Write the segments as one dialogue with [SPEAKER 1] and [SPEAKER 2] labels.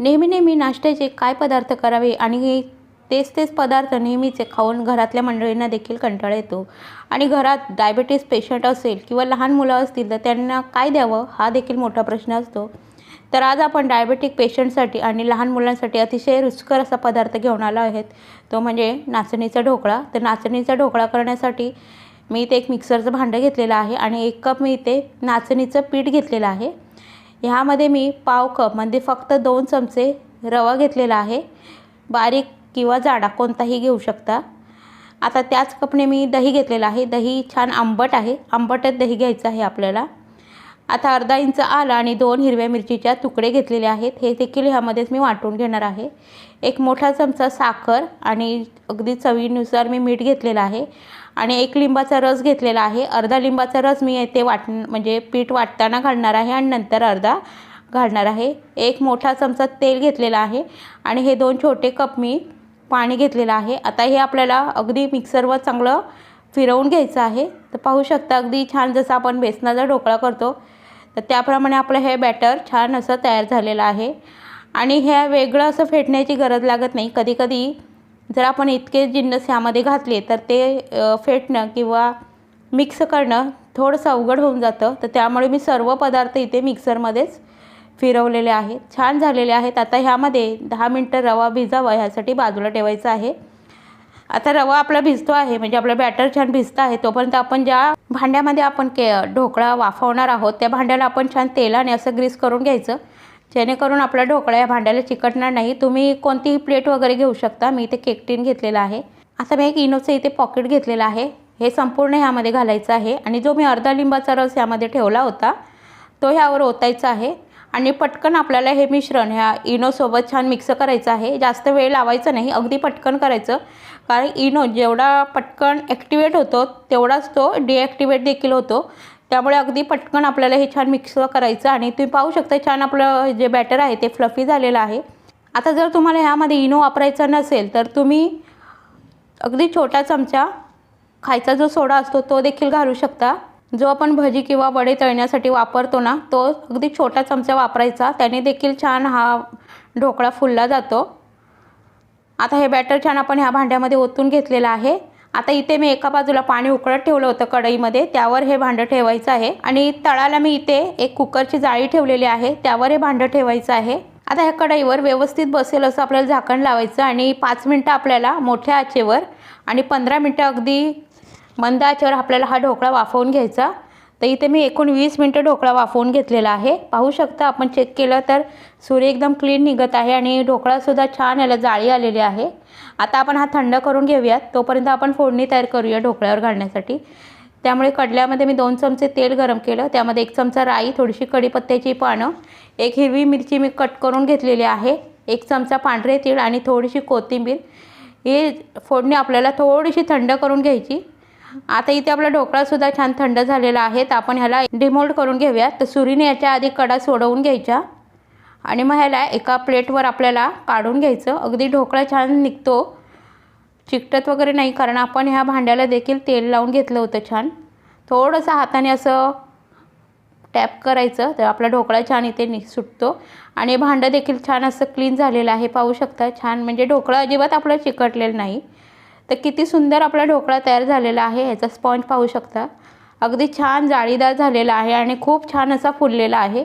[SPEAKER 1] नेहमी नेहमी नाश्त्याचे काय पदार्थ करावे आणि तेच तेच पदार्थ नेहमीचे खाऊन घरातल्या मंडळींना देखील कंटाळा येतो. आणि घरात डायबेटीस पेशंट असेल किंवा लहान मुलं असतील तर त्यांना काय द्यावं हा देखील मोठा प्रश्न असतो. तर आज आपण डायबेटिक पेशंटसाठी आणि लहान मुलांसाठी अतिशय रुचकर असा पदार्थ घेऊन आलो आहेत. तो म्हणजे नाचणीचा ढोकळा. तर नाचणीचा ढोकळा करण्यासाठी मी इथे एक मिक्सरचं भांडं घेतलेलं आहे आणि एक कप मी इथे नाचणीचं पीठ घेतलेलं आहे. ह्यामध्ये मी पाव कप म्हणजे फक्त दोन चमचे रवा घेतलेला आहे. बारीक किंवा जाडा कोणताही घेऊ शकता. आता त्याच कपने मी दही घेतलेलं आहे. दही छान आंबट आहे. आंबटच दही घ्यायचं आहे आपल्याला. आता अर्धा इंच आला आणि दोन हिरव्या मिरचीच्या तुकडे घेतलेले आहेत. हे देखील ह्यामध्येच मी वाटून घेणार आहे. एक मोठा चमचा साखर आणि अगदी चवीनुसार मी मीठ घेतलेलं आहे आणि एक लिंबाचा रस घेतलेला आहे. अर्धा लिंबाचा रस मी येथे वाट म्हणजे पीठ वाटताना घालणार आहे आणि नंतर अर्धा घालणार आहे. एक मोठा चमचा तेल घेतलेला आहे आणि हे दोन छोटे कप मी पाणी घेतलेलं आहे. आता हे आपल्याला अगदी मिक्सरवर चांगलं फिरवून घ्यायचं आहे. तर पाहू शकता अगदी छान जसं आपण बेसनाचा ढोकळा करतो तर त्याप्रमाणे आपलं हे बॅटर छान असं तयार झालेलं आहे. आणि ह्या वेगळं असं फेटण्याची गरज लागत नाही. कधीकधी जर आपण इतके जिन्नस ह्यामध्ये घातले तर ते फेटणं किंवा मिक्स करणं थोडंसं अवघड होऊन जातं. तर त्यामुळे मी सर्व पदार्थ इथे मिक्सरमध्येच फिरवलेले आहेत. छान झालेले आहेत. आता ह्यामध्ये दहा मिनटं रवा भिजावा ह्यासाठी बाजूला ठेवायचा आहे. आता रवा आपला भिजतो आहे म्हणजे आपलं बॅटर छान भिजतं आहे तोपर्यंत आपण ज्या भांड्यामध्ये आपण के ढोकळा वाफवणार आहोत त्या भांड्याला आपण छान तेलाने असं ग्रीस करून घ्यायचं. जेणेकरून आपला ढोकळा या भांड्याला चिकटणार नाही. तुम्ही कोणतीही प्लेट वगैरे घेऊ शकता. मी इथे केकटीन घेतलेलं आहे. आता मी एक इनोचं इथे पॉकेट घेतलेलं आहे. हे संपूर्ण ह्यामध्ये घालायचं आहे. आणि जो मी अर्धा लिंबाचा रस ह्यामध्ये ठेवला होता तो ह्यावर ओतायचा आहे. आणि पटकन आपल्याला हे मिश्रण ह्या इनोसोबत छान मिक्स करायचं आहे. जास्त वेळ लावायचा नाही अगदी पटकन करायचं. कारण इनो जेवढा पटकन ॲक्टिवेट होतो तेवढाच तो डिॲक्टिवेट देखील होतो. त्यामुळे अगदी पटकन आपल्याला हे छान मिक्स करायचं आणि तुम्ही पाहू शकता छान आपलं जे बॅटर आहे ते फ्लफी झालेलं आहे. आता जर तुम्हाला ह्यामध्ये इनो वापरायचा नसेल तर तुम्ही अगदी छोटा चमचा खायचा जो सोडा असतो तो देखील घालू शकता. जो आपण भजी किंवा वडे तळण्यासाठी वापरतो ना तो अगदी छोटा चमचा वापरायचा. त्याने देखील छान हा ढोकळा फुलला जातो. आता हे बॅटर छान आपण ह्या भांड्यामध्ये ओतून घेतलेलं आहे. आता इथे मी एका बाजूला पाणी उकळत ठेवलं होतं कढईमध्ये. त्यावर हे भांडं ठेवायचं आहे. आणि तळाला मी इथे एक कुकरची जाळी ठेवलेली आहे. त्यावर हे भांडं ठेवायचं आहे. आता ह्या कढईवर व्यवस्थित बसेल असं आपल्याला झाकण लावायचं आणि पाच मिनटं आपल्याला मोठ्या आचेवर आणि पंधरा मिनटं अगदी मंद आचेवर आपल्याला हा ढोकळा वाफवून घ्यायचा. तर इथे मी एकूण वीस मिनटं ढोकळा वाफवून घेतलेला आहे. पाहू शकता आपण चेक केलं तर सूर्य एकदम क्लीन निघत आहे आणि ढोकळासुद्धा छान याला जाळी आलेली आहे. आता आपण हा थंड करून घेऊयात. तोपर्यंत आपण फोडणी तयार करूया ढोकळ्यावर घालण्यासाठी. त्यामुळे कडल्यामध्ये मी दोन चमचे तेल गरम केलं. त्यामध्ये एक चमचा राई थोडीशी कढीपत्त्याची पानं एक हिरवी मिरची मी कट करून घेतलेली आहे एक चमचा पांढरे तीळ आणि थोडीशी कोथिंबीर. ही फोडणी आपल्याला थोडीशी थंड करून घ्यायची. आता इथे आपला ढोकळासुद्धा छान थंड झालेला आहे. तर आपण ह्याला डिमोल्ड करून घेऊया तर सुरीने याच्या आधी कडा सोडवून घ्यायच्या. आणि मग ह्याला एका प्लेटवर आपल्याला काढून घ्यायचं. अगदी ढोकळा छान निघतो. चिकटत वगैरे नाही कारण आपण ह्या भांड्याला देखील तेल लावून घेतलं होतं छान. थोडंसं हाताने असं टॅप करायचं तर आपला ढोकळा छान इथे नि सुटतो. आणि भांडं देखील छान असं क्लीन झालेलं आहे पाहू शकता. छान म्हणजे ढोकळा अजिबात आपलं चिकटलेलं नाही. तर किती सुंदर आपला ढोकळा तयार झालेला आहे ह्याचा स्पॉन्ज पाहू शकता. अगदी छान जाळीदार झालेला आहे आणि खूप छान असा फुललेला आहे.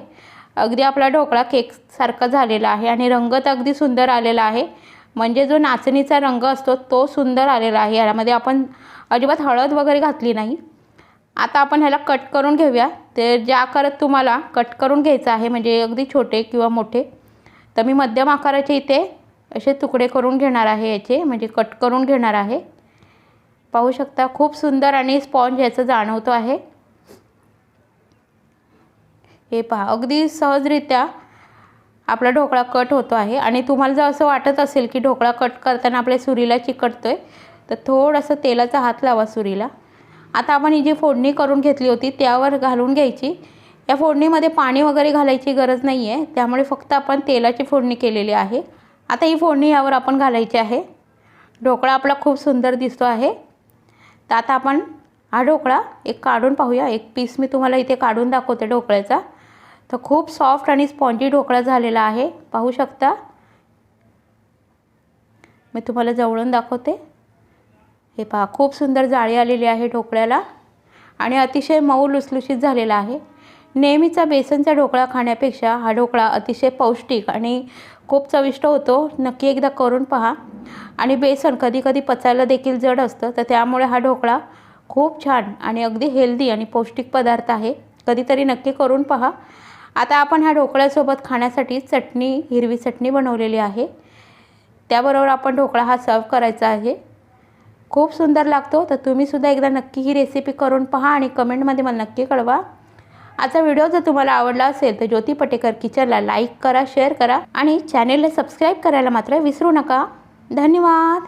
[SPEAKER 1] अगदी आपला ढोकळा केकसारखा झालेला आहे आणि रंग तर अगदी सुंदर आलेला आहे. म्हणजे जो नाचणीचा रंग असतो तो सुंदर आलेला आहे. यामध्ये आपण अजिबात हळद वगैरे घातली नाही. आता आपण ह्याला कट करून घेऊया. तर ज्या आकारात तुम्हाला कट करून घ्यायचं आहे म्हणजे अगदी छोटे किंवा मोठे तर मी मध्यम आकाराचे इथे असे तुकडे करून घेणार आहे याचे म्हणजे कट करून घेणार आहे. पाहू शकता खूप सुंदर आणि स्पॉन्ज याचं जाणवतो आहे. हे पहा अगदी सहजरित्या आपला ढोकळा कट होतो आहे. आणि तुम्हाला जर असं वाटत असेल की ढोकळा कट करताना आपल्या सुरीला चिकटतो आहे तर थोडंसं तेलाचा हात लावा सुरीला. आता आपण ही जी फोडणी करून घेतली होती त्यावर घालून घ्यायची. या फोडणीमध्ये पाणी वगैरे घालायची गरज नाही आहे त्यामुळे फक्त आपण तेलाची फोडणी केलेली आहे. आता ही फोडणी यावर आपण घालायची आहे. ढोकळा आपला खूप सुंदर दिसतो आहे. तर आता आपण हा ढोकळा एक काढून पाहूया. एक पीस मी तुम्हाला इथे काढून दाखवते ढोकळ्याचा. तर खूप सॉफ्ट आणि स्पॉन्जी ढोकळा झालेला आहे. पाहू शकता? मी तुम्हाला जवळून दाखवते. हे पहा खूप सुंदर जाळी आलेली आहे ढोकळ्याला. आणि अतिशय मऊ लुसलुशीत झालेला आहे. नेहमीचा बेसनचा ढोकळा खाण्यापेक्षा हा ढोकळा अतिशय पौष्टिक आणि खूप चविष्ट होतो. नक्की एकदा करून पहा. आणि बेसन कधी कधी पचायला देखील जड असतं तर त्यामुळे हा ढोकळा खूप छान आणि अगदी हेल्दी आणि पौष्टिक पदार्थ आहे. कधीतरी नक्की करून पहा. आता आपण ह्या ढोकळ्यासोबत खाण्यासाठी चटणी हिरवी चटणी बनवलेली आहे. त्याबरोबर आपण ढोकळा हा सर्व करायचा आहे. खूप सुंदर लागतो तर तुम्हीसुद्धा एकदा नक्की ही रेसिपी करून पहा आणि कमेंटमध्ये मला नक्की कळवा. आजचा व्हिडिओ जर तुम्हाला आवडला असेल तर ज्योती पटेकर किचनला लाईक करा शेअर करा आणि चॅनेलला सबस्क्राईब करायला मात्र विसरू नका. धन्यवाद.